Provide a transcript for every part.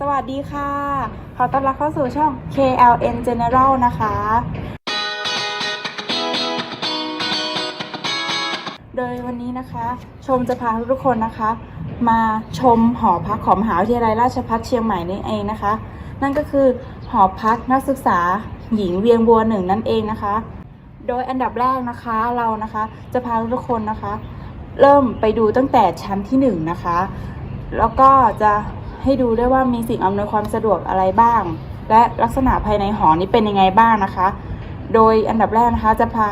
สวัสดีค่ะ ขอต้อนรับเข้าสู่ช่อง KLN General นะคะ โดยวันนี้นะคะ ชมจะพาทุกคนนะคะ มาชมหอพักของมหาวิทยาลัยราชภัฏเชียงใหม่นี่เองนะคะ นั่นก็คือหอพักนักศึกษาหญิงเวียงบัวหนึ่งนั่นเองนะคะ โดยอันดับแรกนะคะเรานะคะจะพาทุกคนนะคะ เริ่มไปดูตั้งแต่ชั้นที่หนึ่งนะคะ แล้วก็จะ ให้ดูด้วยว่ามีสิ่งอำนวยความสะดวกอะไรบ้าง และลักษณะภายในหอนี้เป็นยังไงบ้างนะคะ โดยอันดับแรกนะคะจะพา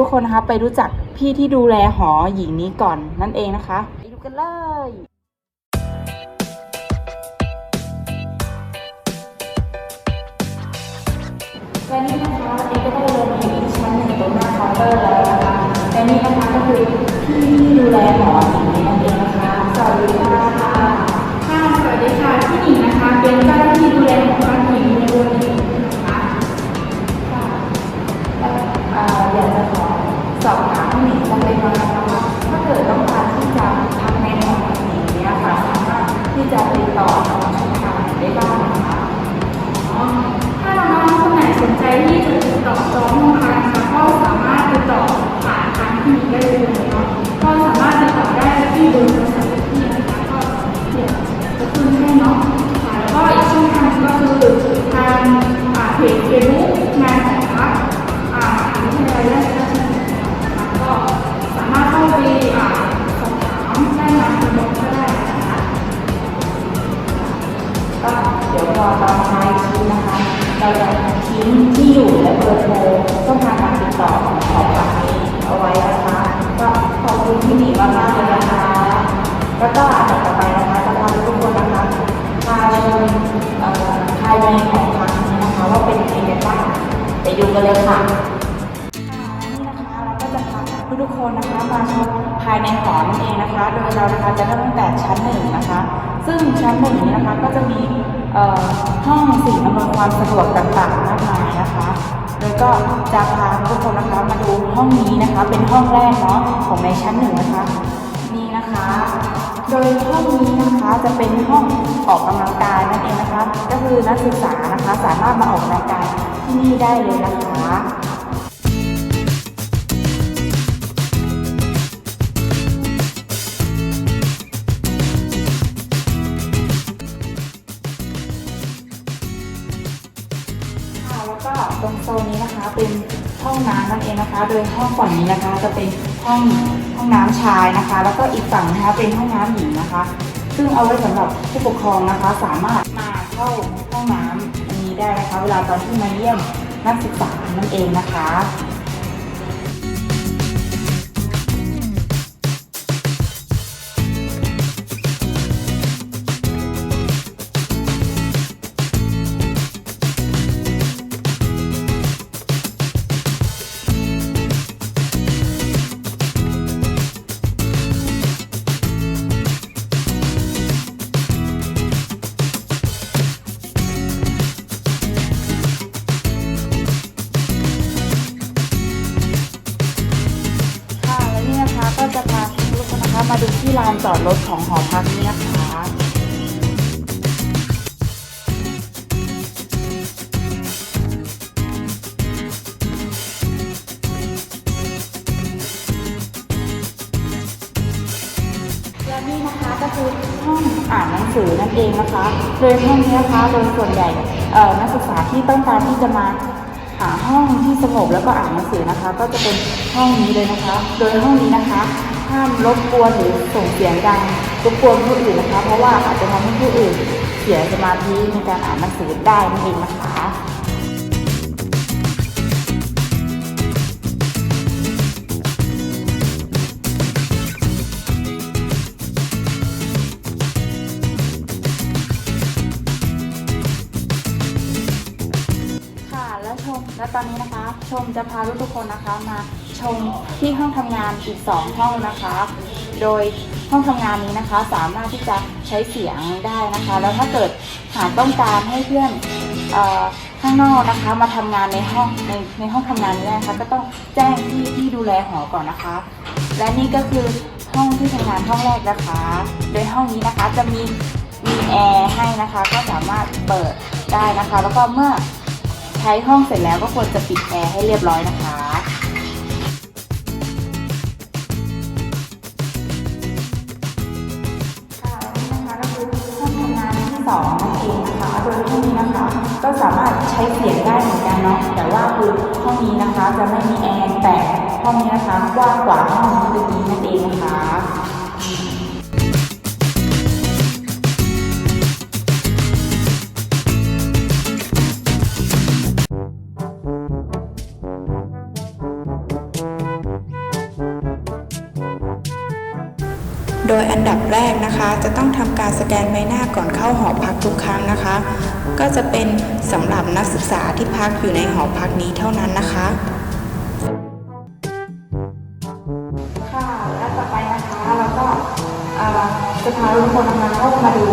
ทุกๆคนนะคะไปรู้จักพี่ที่ดูแลหอหญิงนี้ก่อนนั่นเองนะคะไปดูกันเลยและนี่นะคะวันนี้ก็ได้เดินมาอยู่ที่ชั้นหนึ่งตรงหน้าเคาน์เตอร์แล้วนะคะและนี่นะคะก็คือพี่ที่ดูแลหอหญิงนี้นะคะ ได้ที่เบร์โทรศัพท์ที่นะคะก็เดี๋ยวจะขึ้นให้เนาะค่ะแล้วก็อีกช่องทางก็คือทางอ่าเพจเฟซบุ๊กงานของพักอ่าวิทยาลัยราชภัฏนะคะก็สามารถเข้าไปอ่าสอบถามได้มาทางบล็อกก็ได้นะคะก็เดี๋ยวพอตอนท้ายคลิปนะคะเราจะ ภายในหอนั่นเองนะคะ โดยเรานะคะจะเริ่มตั้งแต่ชั้นหนึ่งนะคะ ซึ่งชั้นหนึ่งนี้นะคะก็จะมีห้องสิ่งอำนวยความสะดวกต่างๆมากมายนะคะ โดยก็จะพาทุกคนนะคะมาดูห้องนี้นะคะ เป็นห้องแรกเนาะของในชั้นหนึ่งนะคะ นี่นะคะ โดยห้องนี้นะคะจะเป็นห้องออกกำลังกายนั่นเองนะคะ ก็คือนักศึกษานะคะสามารถมาออกกำลังกายที่นี่ได้เลยนะคะ เองนะคะ โดยห้องฝั่งนี้นะคะจะเป็นห้องห้องน้ำชายนะคะ แล้วก็อีกฝั่งนะคะเป็นห้องน้ำหญิงนะคะ ซึ่งเอาไว้สำหรับผู้ปกครองนะคะ สามารถมาเข้าห้องน้ำอันนี้ได้นะคะ เวลาตอนที่มาเยี่ยมนักศึกษานั่นเองนะคะ มาดูที่ลานจอดรถของหอพักนี้นะคะและนี่นะคะก็คือห้องอ่านหนังสือนั่นเองนะคะโดยห้องนี้นะคะโดยส่วนใหญ่เอ่อนักศึกษาที่ต้องการที่จะมาหาห้องที่สงบแล้วก็อ่านหนังสือนะคะ ก็จะเป็นห้องนี้เลยนะคะ โดยห้องนี้นะคะ ห้ามรบกวนหรือส่งเสียงดังรบกวนผู้อื่นนะคะ เพราะว่าอาจจะทำให้ผู้อื่นเสียสมาธิในการอ่านหนังสือได้นั่นเองนะคะค่ะแล้วชมและตอนนี้นะคะ ชมจะพาทุกคนนะคะมา ชมที่ห้องทำงานอีก 2 ห้องนะคะ โดยห้องทำงานนี้นะคะ สามารถที่จะใช้เสียงได้นะคะ แล้วถ้าเกิดหากต้องการให้เพื่อนออข้างนอกนะคะ มาทำงานในห้องในในห้องทำงานนี้นะคะ ก็ต้องแจ้งที่ที่ดูแลหอก่อนนะคะ และนี่ก็คือห้องที่ทำงานห้องแรกนะคะ โดยห้องนี้นะคะจะมีมีแอร์ให้นะคะ ก็สามารถเปิดได้นะคะ แล้วก็เมื่อใช้ห้องเสร็จแล้วก็ควรจะปิดแอร์ให้เรียบร้อยนะคะ 2นั่นเองนะคะอโดยห้อมนี้นะคะ ก็สามารถใช้เสียงได้เหมือนกันเนาะแต่ว่าคือห้องนี้นะคะจะไม่มีแอร์แต่ห้องนี้นะคะกว้างกว่าห้องเมื่อกี้นั่นเองนะคะ โดยอันดับแรกนะคะ จะต้องทำการสแกนใบหน้าก่อนเข้าหอพักทุกครั้งนะคะ ก็จะเป็นสำหรับนักศึกษาที่พักอยู่ในหอพักนี้เท่านั้นนะคะค่ะและต่อไปนะคะเราก็จะพาทุกคนนะคะเข้ามาดู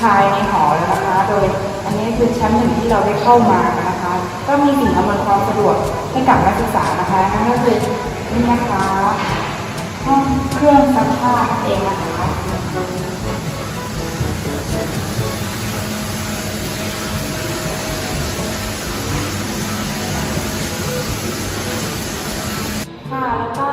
ภายในหอแล้วนะคะ โดยอันนี้คือชั้นหนึ่งที่เราได้เข้ามานะคะ ก็มีสิ่งอำนวยความสะดวกให้กับนักศึกษานะคะนั่นก็คือนี่นะคะ เครื่องซักผ้าเองนะคะค่ะแล้วก็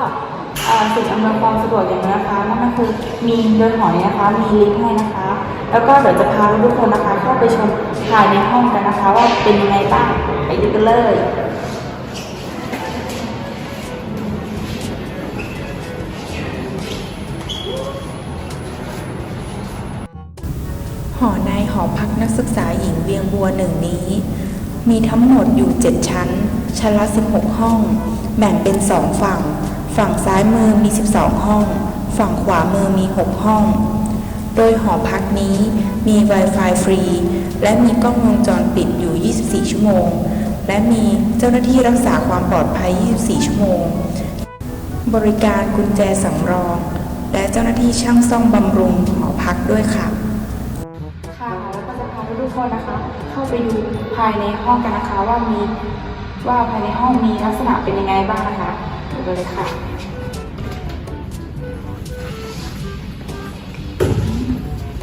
สิ่งอำนวยความสะดวกอย่างนี้นะคะนั่นก็คือมีเดินหอนี้นะคะมีลิฟต์ให้นะคะ แล้วก็เดี๋ยวจะพาทุกคนนะคะ เข้าไปชมภายในห้องกันนะคะ ว่าเป็นยังไงบ้างไปดูกันเลย หอพักนักศึกษาหญิงเวียงบัวหนึ่งนี้ มีทั้งหมดอยู่ 7 ชั้น ชั้นละ 16 ห้อง แบ่งเป็น2ฝั่ง ฝั่งซ้ายมือมี 12 ห้อง ฝั่งขวามือมี 6 ห้อง โดยหอพักนี้มี Wi-Fi ฟรี และมีกล้องวงจรปิดอยู่ 24 ชั่วโมง และมีเจ้าหน้าที่รักษาความปลอดภัย 24 ชั่วโมง บริการกุญแจสำรอง และเจ้าหน้าที่ช่างซ่อมบำรุงหอพักด้วยค่ะค่ะาไปดูภายในห้องกันนะคะว่ามีว่าภายในห้องมีลักษณะเป็นยังไงบ้างนะคะดูกันเลยค่ะ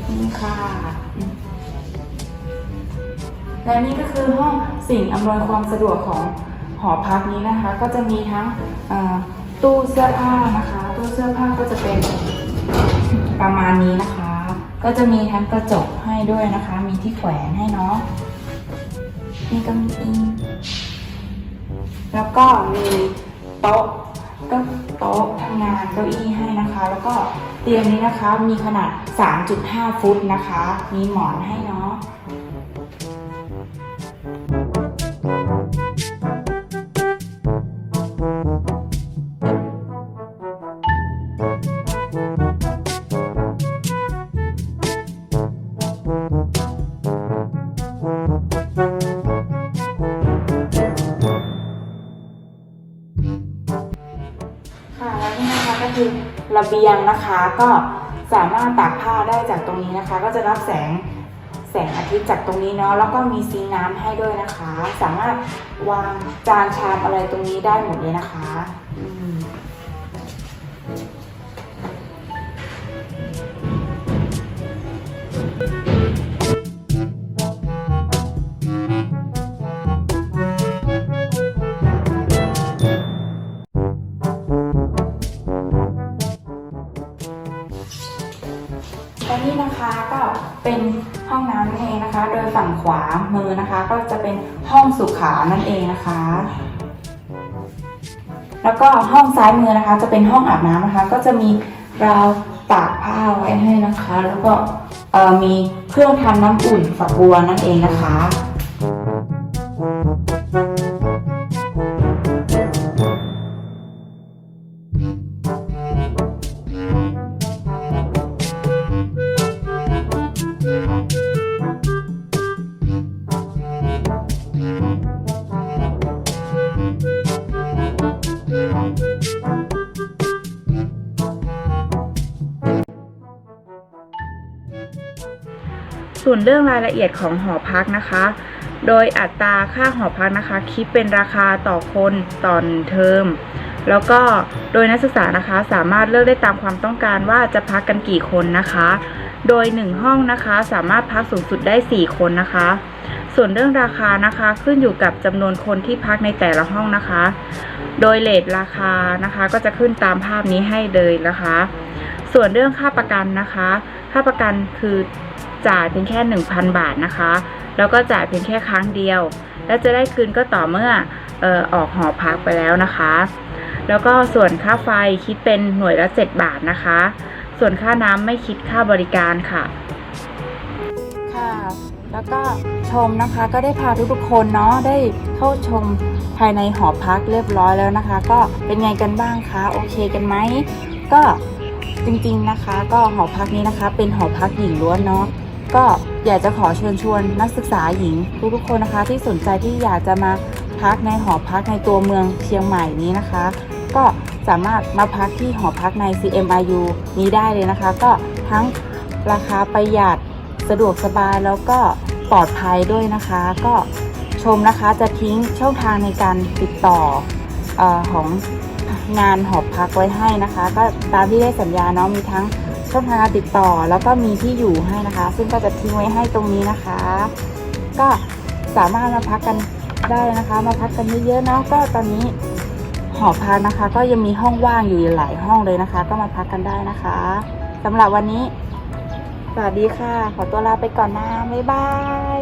นี่ค่ะ และนี่ก็คือห้องสิ่งอำนวยความสะดวกของหอพักนี้นะคะ ก็จะมีทั้งตู้เสื้อผ้านะคะ ตู้เสื้อผ้าก็จะเป็นประมาณนี้นะคะ ก็จะมีทั้งกระจกให้ด้วยนะคะ มีที่แขวนให้เนาะ มีก็มีแล้วก็มีโต๊ะก็โต๊ะทำงานเก้าอี้ให้นะคะ แล้วก็เตียงนี้นะคะมีขนาด 3.5 ฟุตนะคะ มีหมอนให้เนาะ ยงนะคะ ก็สามารถตากผ้าได้จากตรงนี้นะคะ ก็จะรับแสงแสงอาทิตย์จากตรงนี้เนาะแล้วก็มีซีน้ำให้ด้วยนะคะ สามารถวางจานชามอะไรตรงนี้ได้หมดเลยนะคะ อืม และนี่นะคะก็เป็นห้องน้ำนั่นเองนะคะ โดยฝั่งขวามือนะคะ ก็จะเป็นห้องสุขานั่นเองนะคะ แล้วก็ห้องซ้ายมือนะคะ จะเป็นห้องอาบน้ำนะคะ ก็จะมีราวตากผ้าไว้ให้นะคะ แล้วก็มีเครื่องทำน้ำอุ่นฝักบัวนั่นเองนะคะ ส่วนเรื่องรายละเอียดของหอพักนะคะ โดยอัตราค่าหอพักนะคะ คิดเป็นราคาต่อคนต่อนเทอม แล้วก็โดยนักศึกษานะคะสามารถเลือกได้ตามความต้องการว่าจะพักกันกี่คนนะคะ โดย 1 ห้องนะคะสามารถพักสูงสุดได้ 4 คนนะคะ ส่วนเรื่องราคานะคะขึ้นอยู่กับจำนวนคนที่พักในแต่ละห้องนะคะ โดยเลทราคานะคะก็จะขึ้นตามภาพนี้ให้เลยนะคะ ส่วนเรื่องค่าประกันนะคะ ค่าประกันคือ จ่ายเพียงแค่ 1,000 บาทนะคะ แล้วก็จ่ายเพียงแค่ครั้งเดียว และจะได้คืนก็ต่อเมื่อออออกหอพักไปแล้วนะคะ แล้วก็ส่วนค่าไฟคิดเป็นหน่วยละ 7 บาทนะคะ ส่วนค่าน้ำไม่คิดค่าบริการค่ะ ค่ะ แล้วก็ชมนะคะก็ได้พาทุกๆคนเนาะได้เข้าชมภายในหอพักเรียบร้อยแล้วนะคะ ก็เป็นไงกันบ้างคะโอเคกันไหมก็จริงๆนะคะ ก็หอพักนี้นะคะ เป็นหอพักหญิงล้วนเนาะ ก็อยากจะขอเชิญชวนนักศึกษาหญิงทุกๆคนนะคะที่สนใจที่อยากจะมาพักในหอพักในตัวเมืองเชียงใหม่นี้นะคะ ก็สามารถมาพักที่หอพักใน CMIU นี้ได้เลยนะคะ ก็ทั้งราคาประหยัดสะดวกสบายแล้วก็ปลอดภัยด้วยนะคะ ก็ชมนะคะจะทิ้งช่องทางในการติดต่อเออของงานหอพักไว้ให้นะคะ ก็ตามที่ได้สัญญาเนาะมีทั้ง ช่องทางการติดต่อแล้วก็มีที่อยู่ให้นะคะ ซึ่งก็จะทิ้งไว้ให้ตรงนี้นะคะ ก็สามารถมาพักกันได้นะคะ มาพักกันเยอะๆเนาะก็ตอนนี้หอพักนะคะ ก็ยังมีห้องว่างอยู่หลายห้องเลยนะคะ ก็มาพักกันได้นะคะสำหรับวันนี้ สวัสดีค่ะ ขอตัวลาไปก่อนนะบ๊ายบาย